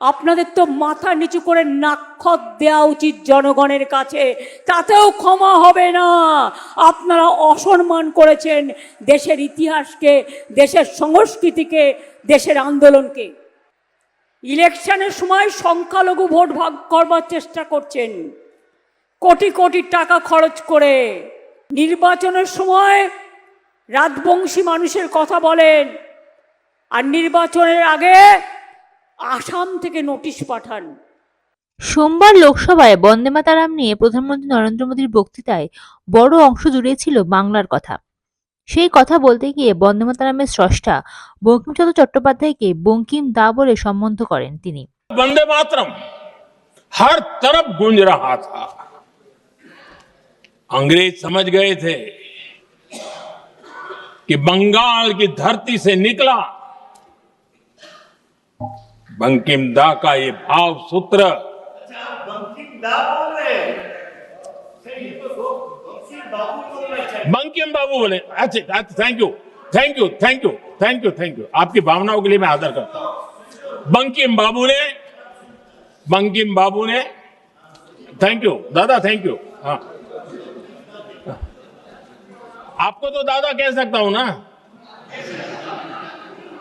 আপনাদের তো মাথা নিচু করে নাক্ষত দেওয়া উচিত জনগণের কাছে। তাতেও ক্ষমা হবে না। আপনারা অসম্মান করেছেন দেশের ইতিহাসকে, দেশের সংস্কৃতিকে, দেশের আন্দোলনকে। ইলেকশনের সময় সংখ্যালঘু ভোট ভাগ করবার চেষ্টা করছেন। কোটি কোটি টাকা খরচ করে। নির্বাচনের সময় রাজবংশী মানুষের কথা বলেন। আর নির্বাচনের আগে আসাম থেকে নোটিশ পাঠান সোমবার লোকসভায় বন্দে মাতারাম নিয়ে প্রধানমন্ত্রী নরেন্দ্র মোদীর বক্তৃতায় বড় অংশ জুড়ে ছিল বাংলার কথা সেই কথা বলতে গিয়ে বন্দে মাতারামের স্রষ্টা বঙ্কিমচন্দ্র চট্টোপাধ্যায়কে বঙ্কিম দা বলে সম্বোধ করেন তিনি वंदे मातरम हर तरफ गूंज रहा था अंग्रेज समझ गए थे कि बंगाल की धरती से निकला बंकिम दा का ये भाव सूत्र। बंकिम बाबू बोले अच्छा thank you thank you thank you thank you thank you आपकी भावनाओं के लिए मैं आदर करता हूँ। बंकिम बाबू ने बंकिम बाबू ने थैंक यू दादा थैंक यू हाँ। आपको तो दादा कह सकता हूँ ना?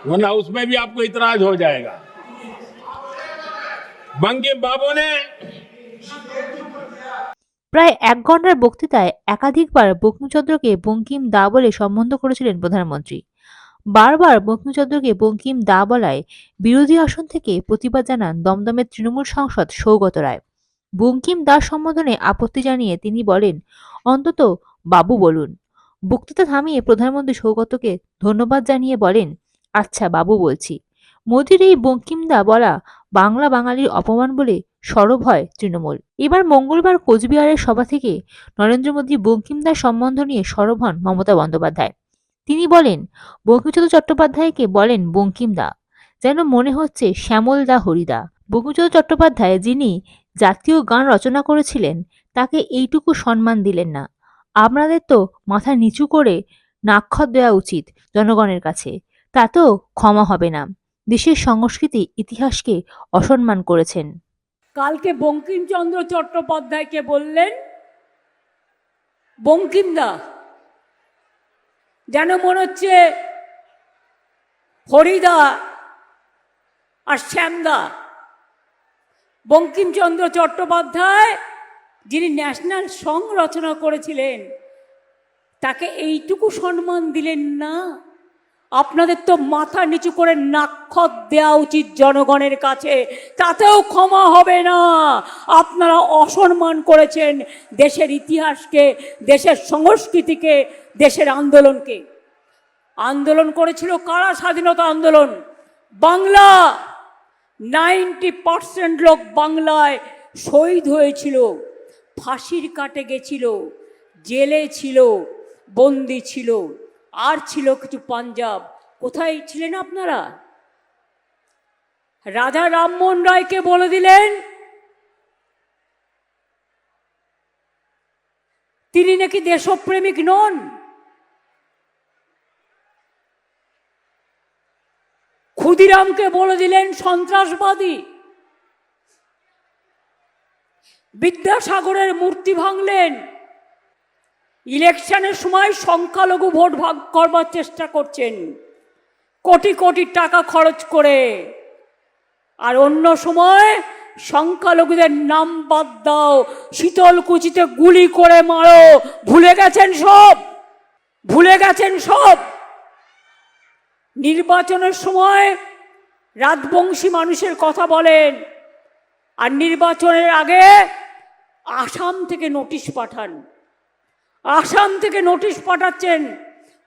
वरना उसमें भी आपको इतराज हो जाएगा। প্রায় এক ঘণ্টার বক্তৃতায় একাধিকবার বঙ্কিমচন্দ্রকে বঙ্কিম দা বলে সম্বন্ধ করেছিলেন প্রধানমন্ত্রী। বারবার বঙ্কিমচন্দ্রকে বঙ্কিম দা বলায় বিরোধী আসন থেকে প্রতিবাদ জানান দমদমের তৃণমূল সাংসদ সৌগত রায়। বঙ্কিম দাস সম্বোধনে আপত্তি জানিয়ে তিনি বলেন, অন্তত বাবু বলুন। বক্তৃতা থামিয়ে প্রধানমন্ত্রী সৌগতকে ধন্যবাদ জানিয়ে বলেন আচ্ছা বাবু বলছি। মোদির এই বঙ্কিমদা বলা বাংলা বাঙালির অপমান বলে সরব হয় তৃণমূল। এবার মঙ্গলবার কোচবিহারের সভা থেকে নরেন্দ্র মোদী বঙ্কিমদার সম্বন্ধ নিয়ে সরব হন মমতা বন্দ্যোপাধ্যায়। তিনি বলেন, বঙ্কিমচন্দ্র চট্টোপাধ্যায়কে বলেন বঙ্কিমদা, যেন মনে হচ্ছে শ্যামল দা হরিদা। বঙ্কিমচন্দ্র চট্টোপাধ্যায় যিনি জাতীয় গান রচনা করেছিলেন, তাকে এইটুকু সম্মান দিলেন না। আপনাদের তো মাথা নিচু করে নাক্ষত দেওয়া উচিত জনগণের কাছে তাতেও ক্ষমা হবে না। দেশের সংস্কৃতি ইতিহাসকে অসম্মান করেছেন। কালকে বঙ্কিমচন্দ্র চট্টোপাধ্যায়কে বললেন, বঙ্কিমদা, যেন মনে হচ্ছে হরিদা আর শ্যামদা। বঙ্কিমচন্দ্র চট্টোপাধ্যায়, যিনি ন্যাশনাল সং রচনা করেছিলেন, তাকে এইটুকু সম্মান দিলেন না। আপনাদের তো মাথা নিচু করে নাক্ষত দেওয়া উচিত জনগণের কাছে। তাতেও ক্ষমা হবে না। আপনারা অসম্মান করেছেন দেশের ইতিহাসকে, দেশের সংস্কৃতিকে, দেশের আন্দোলনকে। আন্দোলন করেছিল কারা? স্বাধীনতা আন্দোলন। বাংলা। নাইনটি পার্সেন্ট লোক বাংলায় শহীদ হয়েছিল। ফাঁসির কাটে গেছিল। জেলে ছিল। বন্দি ছিল। আর ছিল কিছু পাঞ্জাব। কোথায় ছিলেন আপনারা? রাজা রামমোহন রায়কে বলে দিলেন? তিনি নাকি দেশপ্রেমিক নন? ক্ষুদিরামকে বলে দিলেন সন্ত্রাসবাদী? বিদ্যাসাগরের মূর্তি ভাঙলেন। ইলেকশনের সময় সংখ্যালঘু ভোট ভাগ করবার চেষ্টা করছেন। কোটি কোটি টাকা খরচ করে। আর অন্য সময় সংখ্যালঘুদের নাম বাদ দাও, শীতলকুচিতে গুলি করে মারো। ভুলে গেছেন সব? ভুলে গেছেন সব? নির্বাচনের সময় রাজবংশী মানুষের কথা বলেন। আর নির্বাচনের আগে আসাম থেকে নোটিশ পাঠান। আসাম থেকে নোটিশ পাঠাচ্ছেন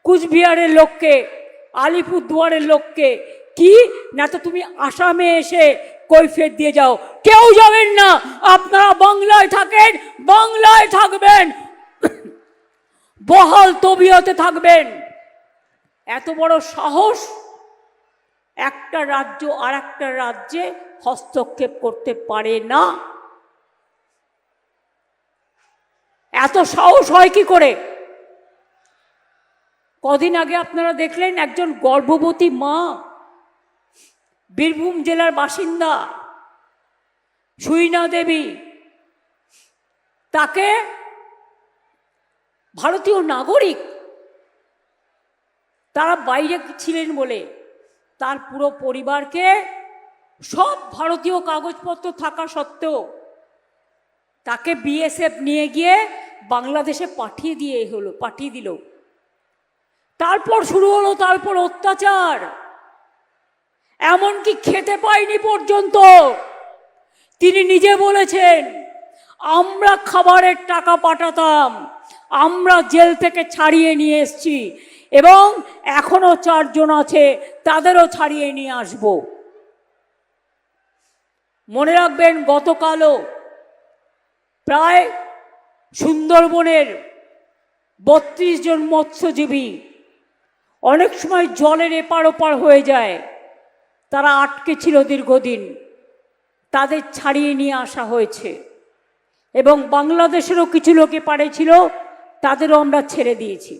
কুচবিহারের লোককে, আলিপুরদুয়ারের লোককে। কি? না তো তুমি আসামে এসে কৈফিয়ত দিয়ে যাও। কেউ যাবেন না। আপনারা বাংলায় থাকেন, বাংলায় থাকবেন। বহাল তবিয়তে থাকবেন। এত বড় সাহস একটা রাজ্য আর একটা রাজ্যে হস্তক্ষেপ করতে পারে না। এত সাহস হয় কি করে? কদিন আগে আপনারা দেখলেন একজন গর্ভবতী মা, বীরভূম জেলার বাসিন্দা, সুইনা দেবী। তাকে ভারতীয় নাগরিক, তারা বাইরে ছিলেন বলে, তার পুরো পরিবারকে সব ভারতীয় কাগজপত্র থাকা সত্ত্বেও তাকে বিএসএফ নিয়ে গিয়ে বাংলাদেশে পাঠিয়ে দিয়ে হলো, পাঠিয়ে দিল। তারপর শুরু হলো, তারপর অত্যাচার। এমনকি খেতে পায়নি পর্যন্ত। তিনি নিজে বলেছেন, আমরা খাবারের টাকা পাঠাতাম, আমরা জেল থেকে ছাড়িয়ে নিয়ে এসছি এবং এখনও চারজন আছে, তাদেরও ছাড়িয়ে নিয়ে আসব। মনে রাখবেন, গতকালও প্রায় সুন্দরবনের বত্রিশ জন মৎস্যজীবী অনেক সময় জলের এপার ওপার হয়ে যায়। তারা আটকে ছিল দীর্ঘদিন। তাদের ছাড়িয়ে নিয়ে আসা হয়েছে। এবং বাংলাদেশেরও কিছু লোকে পারে ছিল, তাদেরও আমরা ছেড়ে দিয়েছি।